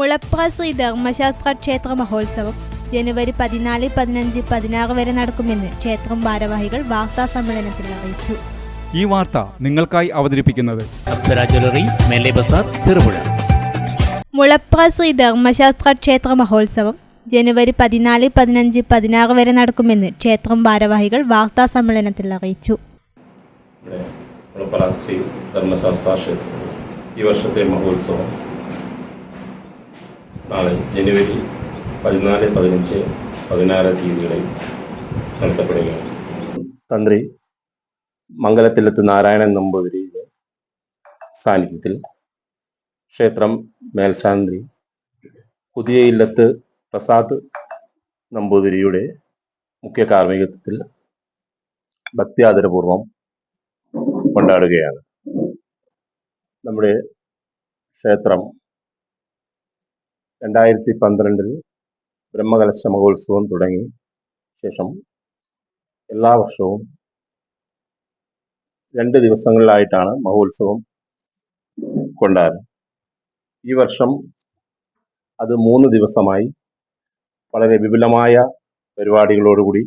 മുളപ്ര ശ്രീ ധർമ്മശാസ്ത്ര ക്ഷേത്ര മഹോത്സവം ജനുവരി പതിനാല് പതിനഞ്ച് പതിനാറ് വരെ നടക്കുമെന്ന് ക്ഷേത്രം ഭാരവാഹികൾ വാർത്താ സമ്മേളനത്തിൽ അറിയിച്ചു. ഈ വാർത്ത നിങ്ങൾക്കായി അവതരിപ്പിക്കുന്നത് ചെറുപുഴ. മുളപ്ര ശ്രീ ധർമ്മശാസ്ത്ര ക്ഷേത്ര മഹോത്സവം ജനുവരി പതിനാല് പതിനഞ്ച് പതിനാറ് വരെ നടക്കുമെന്ന് ക്ഷേത്രം ഭാരവാഹികൾ വാർത്താ സമ്മേളനത്തിൽ അറിയിച്ചു. ശ്രീ ധർമ്മശാസ്ത്ര ക്ഷേത്രം. ഈ വർഷത്തെ മഹോത്സവം നാളെ ജനുവരി പതിനാല് പതിനഞ്ച് പതിനാറ് തീയതികളിൽ നടത്തപ്പെടുകയാണ്. തന്ത്രി മംഗലത്തിലെത്ത് നാരായണൻ നമ്പൂതിരിയുടെ സാന്നിധ്യത്തിൽ ക്ഷേത്രം മേൽശാന്തി പുതിയ ഇല്ലത്ത് പ്രസാദ് നമ്പൂതിരിയുടെ മുഖ്യ കാർമ്മികത്വത്തിൽ ഭക്തിയാദരപൂർവം കൊണ്ടാടുകയാണ്. നമ്മുടെ ക്ഷേത്രം രണ്ടായിരത്തി പന്ത്രണ്ടിൽ ബ്രഹ്മകലശ മഹോത്സവം തുടങ്ങി. ശേഷം എല്ലാ വർഷവും രണ്ട് ദിവസങ്ങളിലായിട്ടാണ് മഹോത്സവം കൊണ്ടാറ് ഈ വർഷം അത് മൂന്ന് ദിവസമായി വളരെ വിപുലമായ പരിപാടികളോടുകൂടി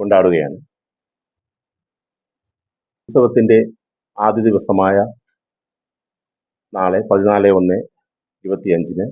കൊണ്ടാടുകയാണ്. ഉത്സവത്തിന്റെ ആദ്യ ദിവസമായ നാളെ പതിനാല് ഒന്ന് ഇരുപത്തിയഞ്ചിന്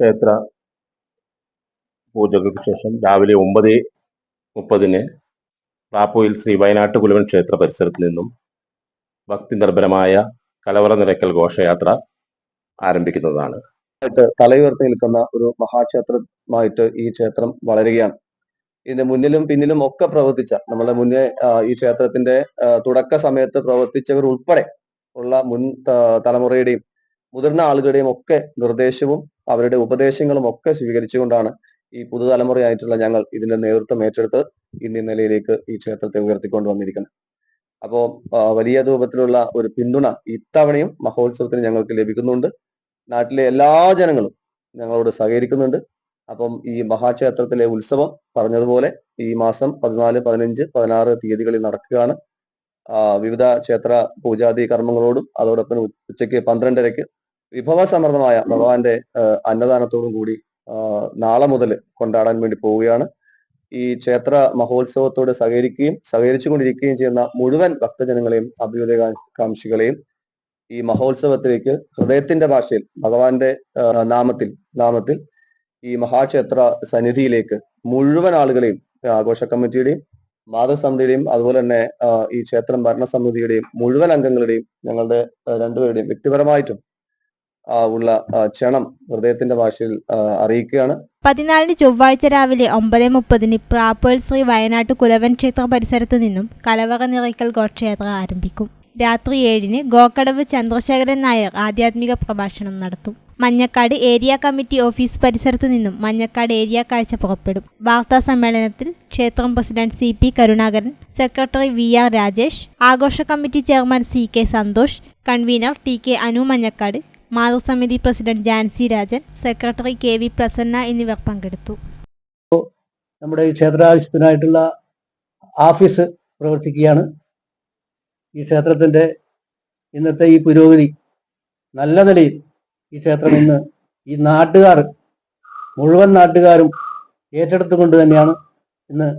ക്ഷേത്ര പൂജകൾക്ക് ശേഷം രാവിലെ ഒമ്പത് മുപ്പതിന് റാപ്പോയിൽ ശ്രീ വയനാട്ട് കുലവൻ ക്ഷേത്ര പരിസരത്ത് നിന്നും ഭക്തി നിർഭരമായ കലവറ നിരക്കൽ ഘോഷയാത്ര ആരംഭിക്കുന്നതാണ്. തലയുയർത്തി നിൽക്കുന്ന ഒരു മഹാക്ഷേത്രമായിട്ട് ഈ ക്ഷേത്രം വളരുകയാണ്. ഇതിന്റെ മുന്നിലും പിന്നിലും ഒക്കെ പ്രവർത്തിച്ച നമ്മുടെ മുന്നേ ഈ ക്ഷേത്രത്തിന്റെ തുടക്ക സമയത്ത് പ്രവർത്തിച്ചവർ ഉൾപ്പെടെ ഉള്ള മുൻ തലമുറയുടെയും മുതിർന്ന ആളുകളുടെയും ഒക്കെ നിർദ്ദേശവും അവരുടെ ഉപദേശങ്ങളും ഒക്കെ സ്വീകരിച്ചുകൊണ്ടാണ് ഈ പുതുതലമുറയായിട്ടുള്ള ഞങ്ങൾ ഇതിന്റെ നേതൃത്വം ഏറ്റെടുത്ത് ഈ നിലയിലേക്ക് ഈ ക്ഷേത്രത്തെ ഉയർത്തിക്കൊണ്ട് വന്നിരിക്കുന്നത്. അപ്പോ വലിയ രൂപത്തിലുള്ള ഒരു പിന്തുണ ഇത്തവണയും മഹോത്സവത്തിന് ഞങ്ങൾക്ക് ലഭിക്കുന്നുണ്ട്. നാട്ടിലെ എല്ലാ ജനങ്ങളും ഞങ്ങളോട് സഹകരിക്കുന്നുണ്ട്. അപ്പം ഈ മഹാക്ഷേത്രത്തിലെ ഉത്സവം പറഞ്ഞതുപോലെ ഈ മാസം പതിനാല് പതിനഞ്ച് പതിനാറ് തീയതികളിൽ നടക്കുകയാണ്. വിവിധ ക്ഷേത്ര പൂജാതി കർമ്മങ്ങളോടും അതോടൊപ്പം ഉച്ചയ്ക്ക് പന്ത്രണ്ടരയ്ക്ക് വിഭവസമൃദ്ധമായ ഭഗവാന്റെ അന്നദാനത്തോടും കൂടി നാളെ മുതൽ കൊണ്ടാടാൻ വേണ്ടി പോവുകയാണ്. ഈ ക്ഷേത്ര മഹോത്സവത്തോട് സഹകരിക്കുകയും സഹകരിച്ചുകൊണ്ടിരിക്കുകയും ചെയ്യുന്ന മുഴുവൻ ഭക്തജനങ്ങളെയും അഭ്യുദയകാംക്ഷികളെയും ഈ മഹോത്സവത്തിലേക്ക് ഹൃദയത്തിന്റെ ഭാഷയിൽ ഭഗവാന്റെ നാമത്തിൽ നാമത്തിൽ ഈ മഹാക്ഷേത്ര സന്നിധിയിലേക്ക് മുഴുവൻ ആളുകളെയും ആഘോഷ കമ്മിറ്റിയുടെയും മാതൃസമിതിയുടെയും അതുപോലെ തന്നെ ഈ ക്ഷേത്രം ഭരണസമിതിയുടെയും മുഴുവൻ അംഗങ്ങളുടെയും ഞങ്ങളുടെ രണ്ടുപേരുടെയും വ്യക്തിപരമായിട്ടും ഉള്ള ക്ഷണം ഹൃദയത്തിന്റെ ഭാഷയിൽ അറിയിക്കുകയാണ്. പതിനാലിന് ചൊവ്വാഴ്ച രാവിലെ ഒമ്പത് മുപ്പതിന് പ്രാപ്പോൽ ശ്രീ വയനാട്ട് കുലവൻ ക്ഷേത്ര പരിസരത്ത് നിന്നും കലവറ നിറയ്ക്കൽ ഘോഷയാത്ര ആരംഭിക്കും. രാത്രി ഏഴിന് ഗോക്കടവ് ചന്ദ്രശേഖരൻ നായർ ആധ്യാത്മിക പ്രഭാഷണം നടത്തും. മഞ്ഞക്കാട് ഏരിയ കമ്മിറ്റി ഓഫീസ് പരിസരത്ത് നിന്നും മഞ്ഞക്കാട് ഏരിയ കാഴ്ച പുറപ്പെടും. വാർത്താ സമ്മേളനത്തിൽ ക്ഷേത്രം president C P Karunakaran secretary V R Rajesh ആഘോഷ committee chairman C K Santhosh convener T K Anu Manjakkad മാതൃസമിതി president Jancy Rajan secretary K V Prasanna എന്നിവർ പങ്കെടുത്തു. നമ്മുടെ ഈ ക്ഷേത്രാവശ്യത്തിനായിട്ടുള്ള ഓഫീസ് പ്രവർത്തിക്കുകയാണ്. ഈ ക്ഷേത്രത്തിന്റെ ഇന്നത്തെ ഈ പുരോഗതി നല്ല നിലയിൽ ഈ ക്ഷേത്രം ഇന്ന് ഈ നാട്ടുകാർ മുഴുവൻ നാട്ടുകാരും ഏറ്റെടുത്തുകൊണ്ട് തന്നെയാണ് ഇന്ന്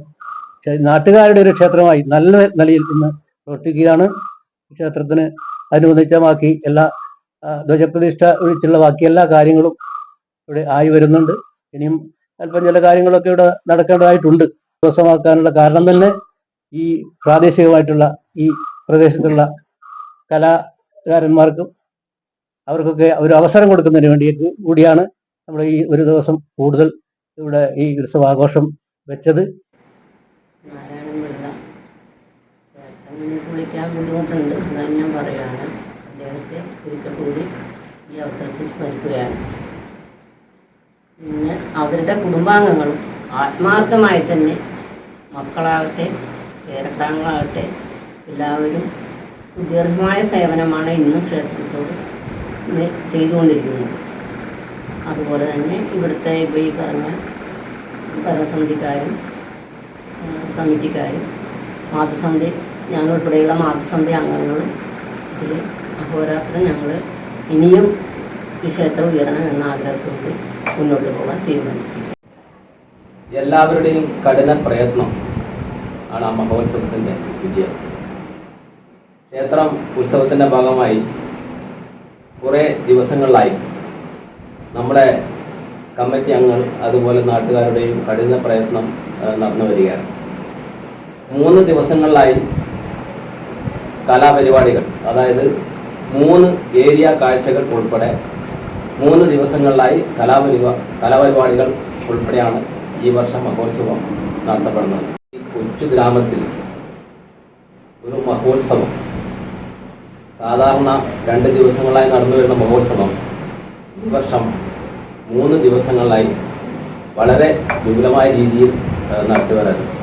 നാട്ടുകാരുടെ ഒരു ക്ഷേത്രമായി നല്ല നിലയിൽ ഇന്ന് പ്രവർത്തിക്കുകയാണ്. ക്ഷേത്രത്തിന് അനുവദിച്ച ബാക്കി എല്ലാ ധ്വജപ്രതിഷ്ഠ ഒഴിച്ചുള്ള ബാക്കി എല്ലാ കാര്യങ്ങളും ഇവിടെ ആയി വരുന്നുണ്ട്. ഇനിയും അല്പം ചില കാര്യങ്ങളൊക്കെ ഇവിടെ നടക്കേണ്ടതായിട്ടുണ്ട്. ദിവസമാക്കാനുള്ള കാരണം തന്നെ ഈ പ്രാദേശികമായിട്ടുള്ള ഈ പ്രദേശത്തുള്ള കലാകാരന്മാർക്കും അവർക്കൊക്കെ ഒരു അവസരം കൊടുക്കുന്നതിന് വേണ്ടി കൂടിയാണ് നമ്മൾ ഈ ഒരു ദിവസം കൂടുതൽ ഇവിടെ ഈ ഉത്സവ ആഘോഷം വെച്ചത് ബുദ്ധിമുട്ടുണ്ട് എന്നാലും ഞാൻ പറയുകയാണ് അദ്ദേഹത്തെ ഒരിക്കൽ കൂടി ഈ അവസരത്തിൽ സ്മരിക്കുകയാണ്. പിന്നെ അവരുടെ കുടുംബാംഗങ്ങളും ആത്മാർത്ഥമായി തന്നെ മക്കളാകട്ടെ പേരത്താങ്ങളാകട്ടെ എല്ലാവരും സുദീർഘമായ സേവനമാണ് ഇന്നും ക്ഷേത്രത്തോട് ചെയ്തുകൊണ്ടിരിക്കുന്നത്. അതുപോലെ തന്നെ ഇവിടുത്തെ ഇപ്പോൾ ഈ പറഞ്ഞ ഭരണസമിതിക്കാരും ആ, കമ്മിറ്റിക്കാരും മാതൃസമിതി ഞാനുൾപ്പെടെയുള്ള മാതൃസമിതി അംഗങ്ങളും ഇതിൽ അഹോരാത്രം ഞങ്ങൾ ഇനിയും ഈ ക്ഷേത്രം ഉയരണം എന്ന ആഗ്രഹത്തോട് മുന്നോട്ട് പോകാൻ തീരുമാനിച്ചു എല്ലാവരുടെയും കഠിന പ്രയത്നം ആണ് ആ മഹോത്സവത്തിന്റെ വിജയം. ക്ഷേത്രം ഉത്സവത്തിന്റെ ഭാഗമായി കുറേ ദിവസങ്ങളിലായി നമ്മുടെ കമ്മിറ്റി അംഗങ്ങൾ അതുപോലെ നാട്ടുകാരുടെയും കഠിന പ്രയത്നം നടന്നു വരികയാണ്. മൂന്ന് ദിവസങ്ങളിലായി കലാപരിപാടികൾ അതായത് മൂന്ന് ഏരിയ കാഴ്ചകൾ ഉൾപ്പെടെ മൂന്ന് ദിവസങ്ങളിലായി കലാപരിപാ കലാപരിപാടികൾ ഉൾപ്പെടെയാണ് ഈ വർഷം മഹോത്സവം നടത്തപ്പെടുന്നത്. ഈ കൊച്ചു ഗ്രാമത്തിൽ ഒരു മഹോത്സവം സാധാരണ രണ്ട് ദിവസങ്ങളായി നടന്നു വരുന്ന മഹോത്സവം ഈ വർഷം മൂന്ന് ദിവസങ്ങളിലായി വളരെ വിപുലമായ രീതിയിൽ നടത്തി വരുന്നത്